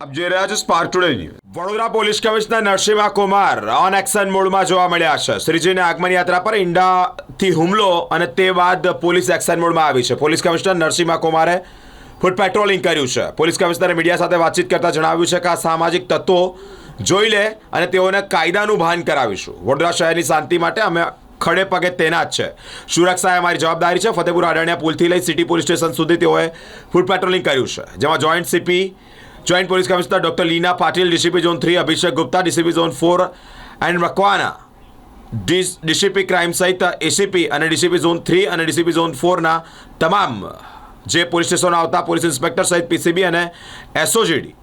આપ જોઈ રહ્યા છો spark today news Vadodara police commissioner Narasimha Kumar on action મોડમાં જોવા મળ્યા છે. શ્રીજીની આગમન યાત્રા પર ઈંડાથી હુમલો અને તે બાદ પોલીસ એક્શન મોડમાં આવી છે. પોલીસ કમિશનર નરસિંહા કુમારે ફૂટ પેટ્રોલિંગ કર્યું છે. પોલીસ કમિશનરે મીડિયા સાથે વાતચીત કરતા જણાવ્યું છે કે આ સામાજિક તત્વો જોઈ લે અને તેઓને કાયદાનું ભાન કરાવીશું. વડોદરા શહેરની શાંતિ માટે અમે ખડે પગે તૈનાત છે. સુરક્ષા એ અમારી જવાબદારી છે. ફતેપુર અડાણિયા પુલથી લઈ સિટી પોલીસ સ્ટેશન સુધી તેઓએ ફૂટ પેટ્રોલિંગ કર્યું છે. જેમાં joint CP joint police commissioner doctor Leena Patil DCP zone three Abhishek Gupta DCP zone four and Makwana DCP crime સહિત એસીપી અને ડીસીપી ઝોન થ્રી અને ડીસીપી ઝોન ફોરના તમામ જે પોલીસ સ્ટેશનો આવતા પોલીસ ઇન્સ્પેક્ટર સહિત પીસીબી અને એસઓજીડી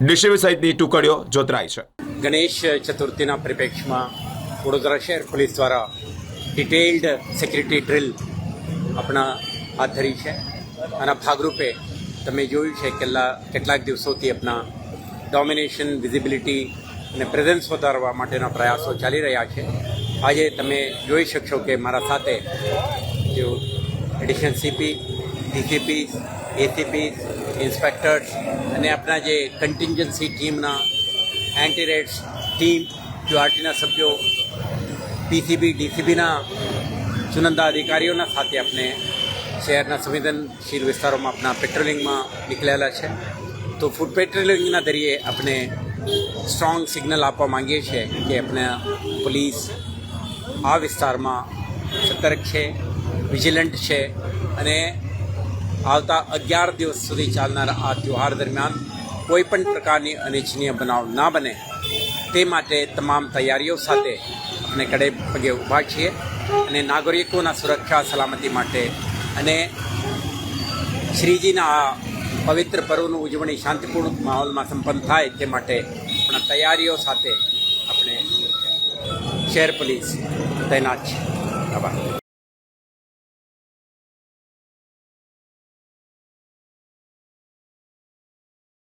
ડીસીબી સહિતની ટુકડીઓ જોતરાઈ છે. ગણેશ ચતુર્થીના પરિપ્રેક્ષમાં વડોદરા શહેર પોલીસ દ્વારા ડિટેલ્ડ સિક્યુરિટી ડ્રિલ આપણા હાથ ધરી છે. આના ભાગરૂપે તમે જોયું છે કેટલા કેટલાક દિવસોથી આપણા ડોમિનેશન વિઝિબિલિટી અને પ્રેઝન્સ વધારવા માટેના પ્રયાસો ચાલી રહ્યા છે. આજે તમે જોઈ શકશો કે મારા સાથે જો additional CP DCP ACP inspectors અને આપણા જે કન્ટિન્જન્સી ટીમના એન્ટી રેડ્સ ટીમ ક્યુઆરટીના સભ્યો પીસીબી ડીસીબીના ચુનંદા અધિકારીઓના સાથે આપણે શહેરના સંવેદનશીલ વિસ્તારોમાં આપણા પેટ્રોલિંગમાં નીકળેલા છે. તો ફૂડ પેટ્રોલિંગના દરિયે આપણે સ્ટ્રોંગ સિગ્નલ આપવા માંગીએ છીએ કે આપણે પોલીસ આ વિસ્તારમાં સતર્ક છે વિજિલન્ટ છે અને આવતા અગિયાર દિવસ સુધી ચાલનારા આ તહેવાર દરમિયાન કોઈ પણ પ્રકારની અનિચ્છનીય બનાવ ના બને તે માટે તમામ તૈયારીઓ સાથે આપણે કડે પગે ઊભા છીએ અને નાગરિકોના સુરક્ષા, સલામતી માટે અને શ્રીજીના આ પવિત્ર પર્વનું ઉજવણી શાંતિપૂર્ણ માહોલમાં સંપન્ન થાય તે માટે આપણા તૈયારીઓ સાથે આપણે શહેર પોલીસ તૈનાત છે. આભાર.